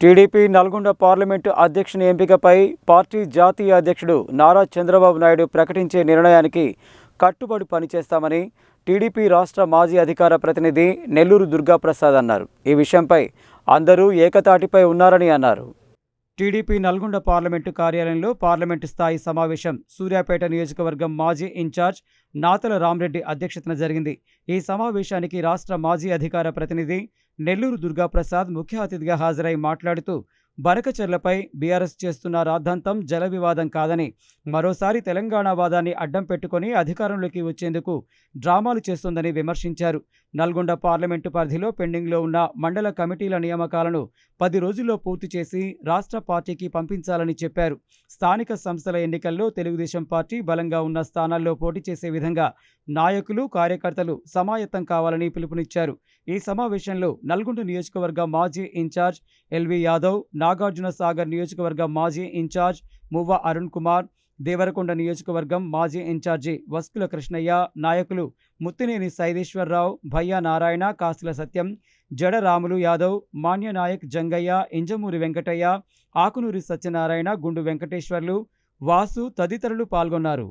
TDP Nalgonda parliament అధ్యక్షుని ఎంపికపై party జాతీయ అధ్యక్షుడు నారా చంద్రబాబు నాయుడు ప్రకటించే నిర్ణయానికి కట్టుబడి పనిచేస్తామని టీడీపీ రాష్ట్ర మాజీ అధికార ప్రతినిధి నెల్లూరు దుర్గాప్రసాద్ అన్నారు. ఈ విషయంపై అందరూ ఏకతాటిపై ఉన్నారని అన్నారు. టీడీపీ నల్గొండ పార్లమెంటు కార్యాలయంలో పార్లమెంటు స్థాయి సమావేశం సూర్యాపేట నియోజకవర్గం మాజీ ఇన్ఛార్జ్ నాతల రామ్రెడ్డి అధ్యక్షతన జరిగింది. ఈ సమావేశానికి రాష్ట్ర మాజీ అధికార ప్రతినిధి నెల్లూరు దుర్గాప్రసాద్ ముఖ్య అతిథిగా హాజరై మాట్లాడుతూ బరకచెర్లపై బీఆర్ఎస్ చేస్తున్న రాద్ధాంతం జల వివాదం కాదని మరోసారి తెలంగాణ వాదాన్ని అడ్డం పెట్టుకొని అధికారంలోకి వచ్చేందుకు డ్రామాలు చేస్తోందని విమర్శించారు. నల్గొండ పార్లమెంటు పరిధిలో పెండింగ్లో ఉన్న మండల కమిటీల నియామకాలను పది రోజుల్లో పూర్తి చేసి రాష్ట్ర పార్టీకి పంపించాలని చెప్పారు. స్థానిక సంస్థల ఎన్నికల్లో తెలుగుదేశం పార్టీ బలంగా ఉన్న స్థానాల్లో పోటీ చేసే విధంగా నాయకులు కార్యకర్తలు సమాయత్తం కావాలని పిలుపునిచ్చారు. ఈ సమావేశంలో నల్గొండ నియోజకవర్గ మాజీ incharge L V Yadav Nagarjuna Sagar నియోజకవర్గ మాజీ ఇన్ఛార్జ్ మువ్వ అరుణ్ కుమార్ దేవరకొండ నియోజకవర్గం మాజీ ఇన్ఛార్జి వస్కుల కృష్ణయ్య నాయకులు ముత్తినేని సైదేశ్వరరావు భయ్యా నారాయణ కాసుల సత్యం జడ రాములు యాదవ్ మాన్యనాయక్ జంగయ్య ఇంజమూరి వెంకటయ్య ఆకునూరి సత్యనారాయణ గుండు వెంకటేశ్వర్లు వాసు తదితరులు పాల్గొన్నారు.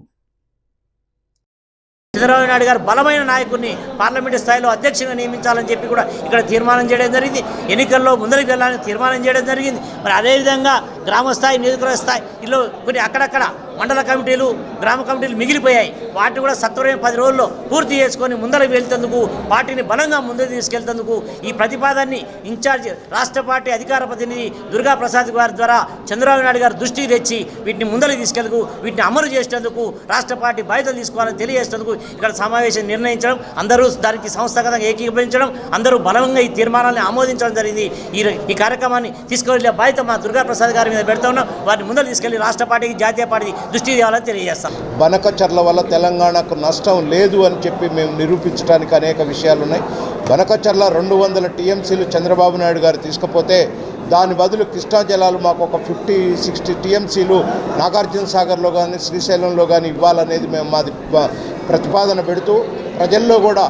చంద్రబాబు నాయుడు గారు బలమైన నాయకుడిని పార్లమెంటు స్థాయిలో అధ్యక్షంగా నియమించాలని చెప్పి కూడా ఇక్కడ తీర్మానం చేయడం జరిగింది. ఎన్నికల్లో ముందరికి వెళ్ళాలని తీర్మానం చేయడం జరిగింది. మరి అదేవిధంగా గ్రామ స్థాయి నియోజకవర్గ స్థాయి ఇల్లు కొన్ని అక్కడక్కడ మండల కమిటీలు గ్రామ కమిటీలు మిగిలిపోయాయి. వాటిని కూడా సత్వరమైన పది రోజుల్లో పూర్తి చేసుకొని ముందర వెళ్తేందుకు పార్టీని బలంగా ముందుకు తీసుకెళ్తేందుకు ఈ ప్రతిపాదనని ఇన్ఛార్జ్ రాష్ట్ర పార్టీ అధికార ప్రతినిధి దుర్గా ప్రసాద్ గారి ద్వారా చంద్రబాబు నాయుడు గారు దృష్టికి తెచ్చి వీటిని ముందరకు తీసుకెళ్తూ వీటిని అమలు చేసేందుకు రాష్ట్ర పార్టీ బాధ్యతలు తీసుకోవాలని తెలియజేసేందుకు ఇక్కడ సమావేశం నిర్ణయించడం అందరూ దానికి సంస్థాగతంగా ఏకీభవించడం అందరూ బలంగా ఈ తీర్మానాన్ని ఆమోదించడం జరిగింది. ఈ ఈ కార్యక్రమాన్ని తీసుకువెళ్ళే బాధ్యత మా దుర్గా ప్రసాద్ గారి మీద పెడతా ఉన్నాం. వాటిని ముందర తీసుకెళ్ళి రాష్ట్ర పార్టీకి జాతీయ పార్టీకి దృష్టి తేవాలని తెలియజేస్తాం. బనకచర్ల వల్ల తెలంగాణకు నష్టం లేదు అని చెప్పి మేము నిరూపించడానికి అనేక విషయాలు ఉన్నాయి బనకచర్ల రెండు వందల టీఎంసీలు చంద్రబాబు నాయుడు గారు తీసుకపోతే దాని బదులు కృష్ణా జలాలు మాకు ఒక ఫిఫ్టీ సిక్స్టీ టీఎంసీలు నాగార్జున సాగర్లో కానీ శ్రీశైలంలో కానీ ఇవ్వాలనేది మేము మాది ప్రతిపాదన పెడుతూ ప్రజల్లో కూడా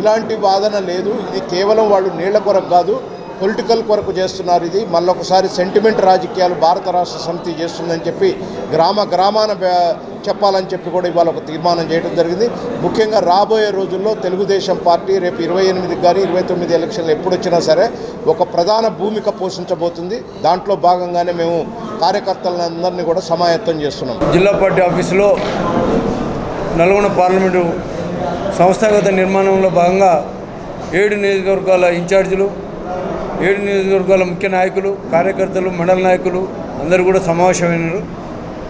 ఇలాంటి వాదన లేదు. ఇది కేవలం వాళ్ళు నీళ్ళ కొరకు కాదు. పొలిటికల్ కొరకు చేస్తున్నారు ఇది. మళ్ళొకసారి సెంటిమెంట్ రాజకీయాలు భారత రాష్ట్ర సమితి చేస్తుందని చెప్పి గ్రామ గ్రామాన చెప్పాలని చెప్పి కూడా ఇవాళ ఒక తీర్మానం చేయడం జరిగింది. ముఖ్యంగా రాబోయే రోజుల్లో తెలుగుదేశం పార్టీ రేపు ఇరవై ఎనిమిదికి కానీ ఇరవై తొమ్మిది ఎలక్షన్లు ఎప్పుడు వచ్చినా సరే ఒక ప్రధాన భూమిక పోషించబోతుంది. దాంట్లో భాగంగానే మేము కార్యకర్తలందరినీ కూడా సమాయత్తం చేస్తున్నాం. జిల్లా పార్టీ ఆఫీసులో నల్గొండ పార్లమెంటు సంస్థాగత నిర్మాణంలో భాగంగా ఏడు నియోజకవర్గాల ఇన్ఛార్జీలు ఏడు నియోజకవర్గాల ముఖ్య నాయకులు కార్యకర్తలు మండల నాయకులు అందరూ కూడా సమావేశమైనారు.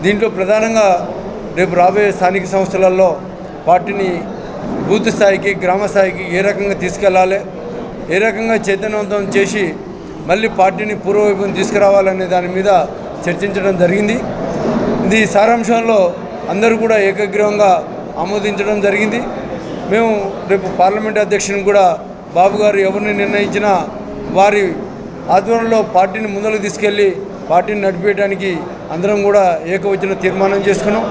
దీంట్లో ప్రధానంగా రేపు రాబోయే స్థానిక సంస్థలలో పార్టీని బూత్ స్థాయికి గ్రామ స్థాయికి ఏ రకంగా తీసుకెళ్ళాలి ఏ రకంగా చైతన్యవంతం చేసి మళ్ళీ పార్టీని పూర్వవైపున తీసుకురావాలనే దాని మీద చర్చించడం జరిగింది. ఇది సారాంశంలో అందరూ కూడా ఏకగ్రీవంగా ఆమోదించడం జరిగింది. మేము రేపు పార్లమెంట్ అధ్యక్షుని కూడా బాబు గారు ఎవరిని నిర్ణయించినా వారి ఆధ్వర్యంలో పార్టీని ముందుకు తీసుకెళ్ళి పార్టీని నడిపేయడానికి అందరం కూడా ఏకవచన తీర్మానం చేసుకున్నాం.